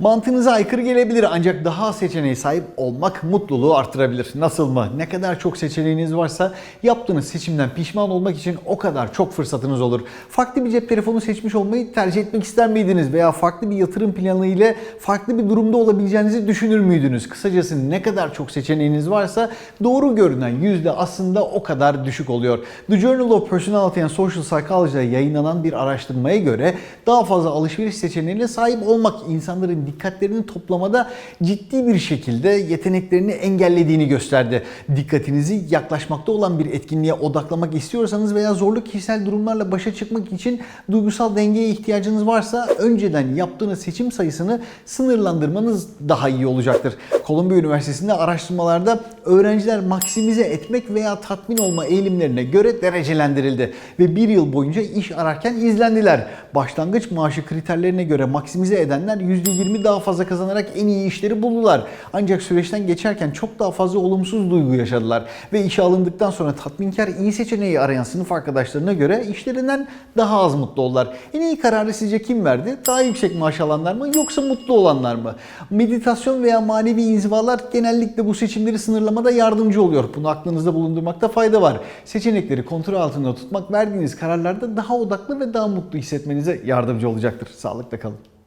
Mantığınıza aykırı gelebilir ancak daha seçeneğe sahip olmak mutluluğu artırabilir. Nasıl mı? Ne kadar çok seçeneğiniz varsa yaptığınız seçimden pişman olmak için o kadar çok fırsatınız olur. Farklı bir cep telefonu seçmiş olmayı tercih etmek ister miydiniz? Veya farklı bir yatırım planı ile farklı bir durumda olabileceğinizi düşünür müydünüz? Kısacası ne kadar çok seçeneğiniz varsa doğru görünen yüzde aslında o kadar düşük oluyor. The Journal of Personality and Social Psychology'da yayınlanan bir araştırmaya göre daha fazla alışveriş seçeneğine sahip olmak insanların dikkatlerini toplamada ciddi bir şekilde yeteneklerini engellediğini gösterdi. Dikkatinizi yaklaşmakta olan bir etkinliğe odaklamak istiyorsanız veya zorlu kişisel durumlarla başa çıkmak için duygusal dengeye ihtiyacınız varsa önceden yaptığınız seçim sayısını sınırlandırmanız daha iyi olacaktır. Columbia Üniversitesi'nde araştırmalarda öğrenciler maksimize etmek veya tatmin olma eğilimlerine göre derecelendirildi ve bir yıl boyunca iş ararken izlendiler. Başlangıç maaşı kriterlerine göre maksimize edenler %20 daha fazla kazanarak en iyi işleri buldular. Ancak süreçten geçerken çok daha fazla olumsuz duygu yaşadılar ve işe alındıktan sonra tatminkar iyi seçeneği arayan sınıf arkadaşlarına göre işlerinden daha az mutlu oldular. En iyi kararı sizce kim verdi? Daha yüksek maaş alanlar mı yoksa mutlu olanlar mı? Meditasyon veya manevi inzivalar genellikle bu seçimleri sınırlamada yardımcı oluyor. Bunu aklınızda bulundurmakta fayda var. Seçenekleri kontrol altında tutmak verdiğiniz kararlarda daha odaklı ve daha mutlu hissetmenize yardımcı olacaktır. Sağlıkla kalın.